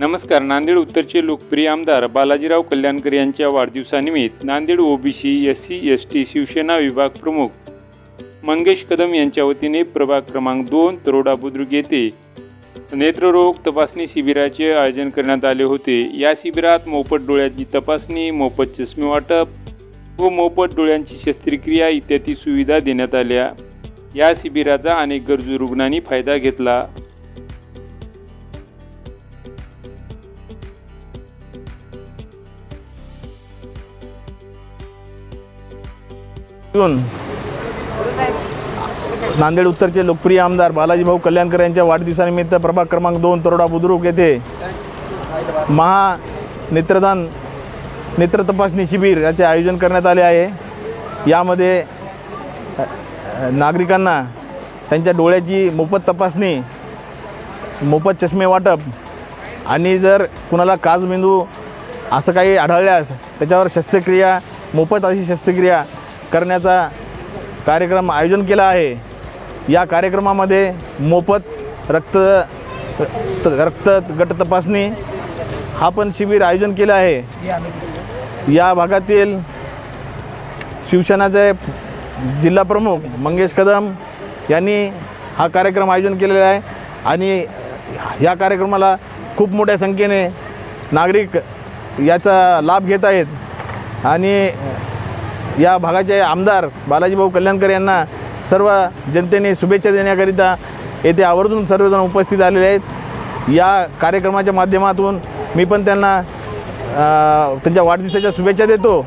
नमस्कार नांदेड उत्तरचे लोकप्रिय आमदार बालाजीराव कल्याणकर यांच्या वाढदिवसानिमित्त Nanded OBC S C S T Shivsena विभाग प्रमुख मंगेश कदम यांच्या वतीने प्रभाग क्रमांक दोन तरोडा बुद्रुक येथे नेत्ररोग तपासणी शिबिराचे आयोजन करण्यात आले होते. या शिबिरात मोफत डोळ्यांची तपासणी मोफत चष्मे वाटप व मोफत डोळ्यांची शस्त्रक्रिया इत्यादी सुविधा देण्यात आल्या. या शिबिराचा अनेक गरजू रुग्णांनी फायदा घेतला. नांदेड उत्तरचे लोकप्रिय आमदार बालाजीभाऊ कल्याणकर यांच्या वाढदिवसानिमित्त प्रभाग क्रमांक दोन तरोडा बुद्रुक येथे महा नेत्रदान नेत्र तपासणी शिबिर याचे आयोजन करण्यात आले आहे. यामध्ये नागरिकांना त्यांच्या डोळ्याची मोफत तपासणी मोफत चष्मे वाटप आणि जर कुणाला काजमेंदू असं काही आढळल्यास त्याच्यावर शस्त्रक्रिया मोफत अशी शस्त्रक्रिया करण्याचा कार्यक्रम आयोजन केला आहे. या कार्यक्रमामध्ये मोफत रक्त त- रक्त गट तपासणी हा पण शिबिर आयोजन केलं आहे. या भागातील शिवसेनाचे जिल्हा प्रमुख मंगेश कदम यांनी हा कार्यक्रम आयोजन केलेला आहे आणि या कार्यक्रमाला खूप मोठ्या संख्येने नागरिक याचा लाभ घेत आहेत. आणि या भागाचे आमदार बालाजीभाऊ कल्याणकर यांना सर्व जनतेने शुभेच्छा देण्याकरिता येथे आवर्जून सर्वजण उपस्थित आलेले आहेत. या कार्यक्रमाच्या माध्यमातून मी पण त्यांना त्यांच्या वाढदिवसाच्या शुभेच्छा देतो.